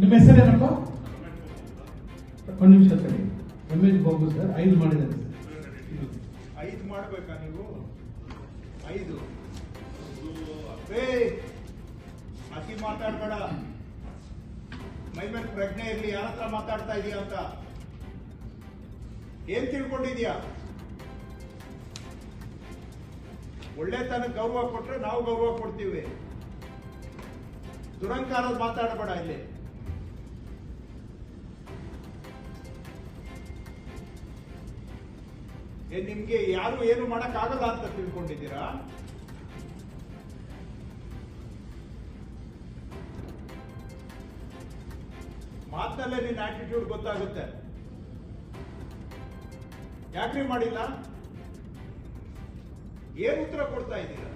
ನಿಮ್ಮ ಹೆಸರೇನಪ್ಪ ಒಂದು ನಿಮಿಷ ಸರಿ ಎಂ ಎಚ್ ಬಾಬು ಸರ್, ಐದು ಮಾಡಿದ್ದಾರೆ ಐದು ಮಾಡಬೇಕಾ ನೀವು? ಐದು. ಅತಿ ಮಾತಾಡ್ಬೇಡ. ಮೈ ಮೇಲೆ ಪ್ರಜ್ಞೆ ಇರಲಿ, ಯಾರ ಹತ್ರ ಮಾತಾಡ್ತಾ ಇದೀಯ ಅಂತ. ಏನ್ ತಿಳ್ಕೊಂಡಿದ್ಯಾ? ಒಳ್ಳೆತನ ಗೌರವ ಕೊಟ್ರೆ ನಾವು ಗೌರವ ಕೊಡ್ತೀವಿ. ದುರಂಕಾರದ ಮಾತಾಡಬೇಡ ಇಲ್ಲಿ. ನಿಮ್ಗೆ ಯಾರು ಏನು ಮಾಡಕ್ ಆಗಲ್ಲ ಅಂತ ತಿಳ್ಕೊಂಡಿದ್ದೀರಾ? ಮಾತಲ್ಲೇ ನಿನ್ನ ಆಟಿಟ್ಯೂಡ್ ಗೊತ್ತಾಗುತ್ತೆ. ಯಾಕ್ರಿ ಮಾಡಿಲ್ಲ? ಏನು ಉತ್ತರ ಕೊಡ್ತಾ ಇದ್ದೀರಾ?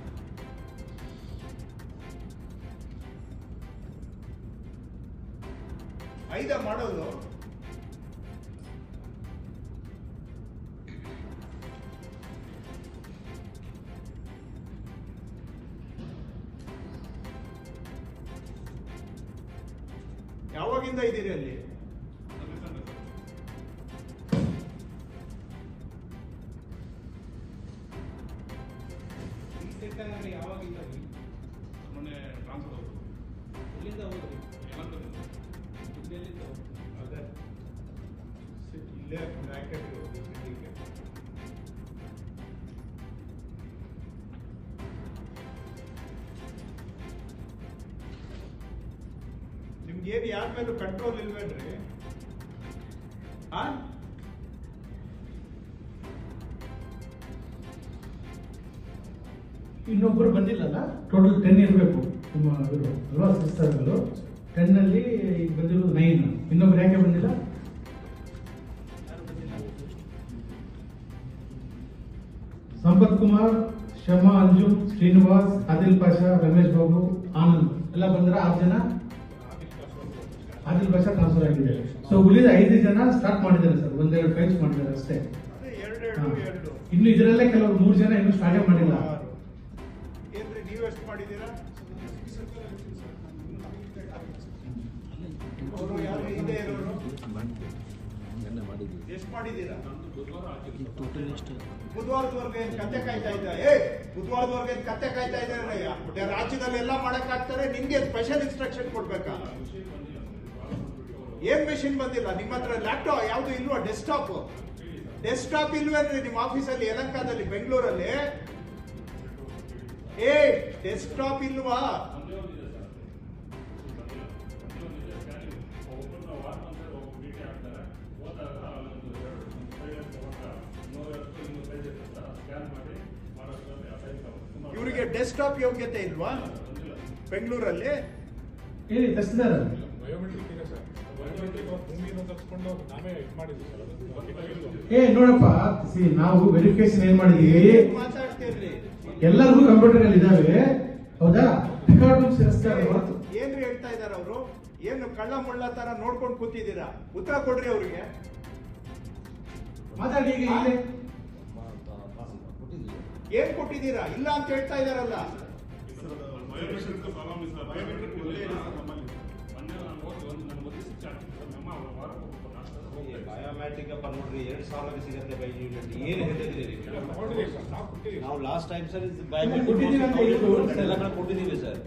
ಐದ ಮಾಡೋದು. ಯಾವಾಗಿಂದ ಇದ್ದೀರಿ ಅಲ್ಲಿ? ಯಾವಾಗಿಂದ? ಮೊನ್ನೆ ಟ್ರಾನ್ಸ್ಫರ್ ಹೋದ್ರು. ಎಲ್ಲಿಂದ ಹೋದ್ರಿ? ಸಿಟ್- ಇಲ್ಲೇ ಬ್ರಾಕೆಟ್ ಸಿಟಿಗೆ. ನಿಮ್ಗೇನು ಯಾರ ಮೇಲೂ ಕಂಟ್ರೋಲ್ ಇಲ್ವೇನ್ರಿ? ಇನ್ನೊಬ್ಬರು ಬಂದಿಲ್ಲಲ್ಲ? ಟೋಟಲ್ ಟೆನ್ ಇರಬೇಕು. ನಿಮ್ಮ ಇವರು, ಅಲ್ವಾ ಸಿಸ್ಟರ್ಗಳು ಟೆನ್ ಅಲ್ಲಿ ಈಗ ಬಂದಿರೋದು ನೈನ್ ಇನ್ನೊಬ್ರು ಯಾಕೆ ಬಂದಿಲ್ಲ? ಸಂಪತ್ ಕುಮಾರ್ ಶಮಾ ಅಂಜು, ಶ್ರೀನಿವಾಸ್, ಆದಿಲ್ ಪಾಷಾ, ರಮೇಶ್ ಬಾಬು, ಆನಂದ್. ಎಲ್ಲ ಬಂದ್ರ ಆರು ಜನ? ಆದಿಲ್ ಪಕ್ಷ ಟ್ರಾನ್ಸ್ಫರ್ ಆಗಿದೆ. ಸೊ ಉಳಿದ ಐದು ಜನ ಸ್ಟಾರ್ಟ್ ಮಾಡಿದ್ದಾರೆ ಸರ್ ಒಂದೆರಡು ಫೈಲ್ಸ್ ಮಾಡಿದ್ದಾರೆ ಅಷ್ಟೇ. ಇನ್ನು ಇದರಲ್ಲೇ ಕೆಲವರು ಮೂರು ಜನ ಇನ್ನೂ ಸ್ಟಾರ್ಟೇ ಮಾಡಿಲ್ಲ. ಬುಧವಾರದವರೆಗೆ ಕತ್ತೆ ಕಾಯ್ತಾ ಇದ್ದ ಏ ಬುಧವಾರದವರೆಗೆ ಏನ್ ಕತ್ತೆ ಕಾಯ್ತಾ ಇದ್ದಾರೆ ರಾಜ್ಯದಲ್ಲಿ ಎಲ್ಲ ಮಾಡಕ್ ಆಗ್ತಾರೆ ನಿಮ್ಗೆ ಸ್ಪೆಷಲ್ ಇನ್ಸ್ಟ್ರಕ್ಷನ್ ಕೊಡ್ಬೇಕಾ? ಏನ್ ಮೆಷಿನ್ ಬಂದಿಲ್ಲ? ನಿಮ್ಮ ಹತ್ರ ಲ್ಯಾಪ್ಟಾಪ್ ಯಾವ್ದು ಇಲ್ವಾ ಡೆಸ್ಕ್ಟಾಪ್ ಡೆಸ್ಕ್ಟಾಪ್ ಇಲ್ವೇನ್ರಿ ನಿಮ್ಮ ಆಫೀಸಲ್ಲಿ ಯಲಂಕಾದಲ್ಲಿ ಬೆಂಗಳೂರಲ್ಲಿ ಏ ಡೆಸ್ಕ್ಟಾಪ್ ಇಲ್ವಾ? ಇವರಿಗೆ ಡೆಸ್ಕ್ಟಾಪ್ ಯೋಗ್ಯತೆ ಇಲ್ವಾ? ಬೆಂಗಳೂರಲ್ಲಿ? ಏ ನೋಡಪ್ಪ ಸಿ ನಾವು ವೆರಿಫಿಕೇಶನ್ ಏನ್ ಮಾಡಿದ್ವಿ? ಎಲ್ಲರಿಗೂ ಕಂಪ್ಯೂಟರ್ ಅಲ್ಲಿ ಇದಾವೆ. ಹೌದಾ? ರೆಕಾರ್ಡ್ ಸೇರಿಸ್ತಾರೆ ಹೊರತು ಏನ್ರಿ ಹೇಳ್ತಾ ಇದಾರೆ ಅವರು? ಏನು ಕಳ್ಳ ಮುಳ್ಳ ತರ ನೋಡ್ಕೊಂಡು ಕೂತಿದ್ದೀರಾ? ಉತ್ತರ ಕೊಡ್ರಿ ಅವ್ರಿಗೆ. ಮಾತಾಡಿ ಈಗ ಇಲ್ಲೇ. ಏನ್ ಕೊಟ್ಟಿದ್ದೀರಾ? ಇಲ್ಲ ಅಂತ ಹೇಳ್ತಾ ಇದಾರಲ್ಲ ಒಂದು ನನ್ನ ಸ್ವಿಚ್ ಆಗ್ತಿತ್ತು ನಮ್ಮ ಎರಡ್ ಸಾವಿರ ಸಿಗುತ್ತೆ ಬೈ ಯೂನಿಟ್ ಏನ್ ನಾವು? ಲಾಸ್ಟ್ ಟೈಮ್ ಸರ್ ಎಲ್ಲ ಕಡೆ ಕೊಟ್ಟಿದ್ದೀವಿ ಸರ್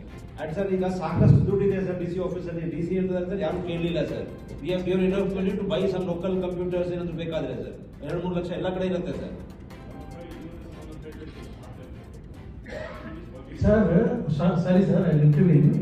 ಸರ್ ಈಗ ಸಾಕಷ್ಟು ದುಡ್ಡಿದೆ ಸರ್ ಡಿ ಸಿ ಆಫೀಸ್ ಅಲ್ಲಿ. ಡಿ ಸಿ ಸರ್ ಯಾರು ಕೇಳಲಿಲ್ಲ sir we are given enough money to buy some local computers ಏನಾದ್ರು ಬೇಕಾದ್ರೆ ಸರ್ ಎರಡು ಮೂರು ಲಕ್ಷ ಎಲ್ಲ ಕಡೆ ಇರುತ್ತೆ sir sir sorry sir I interview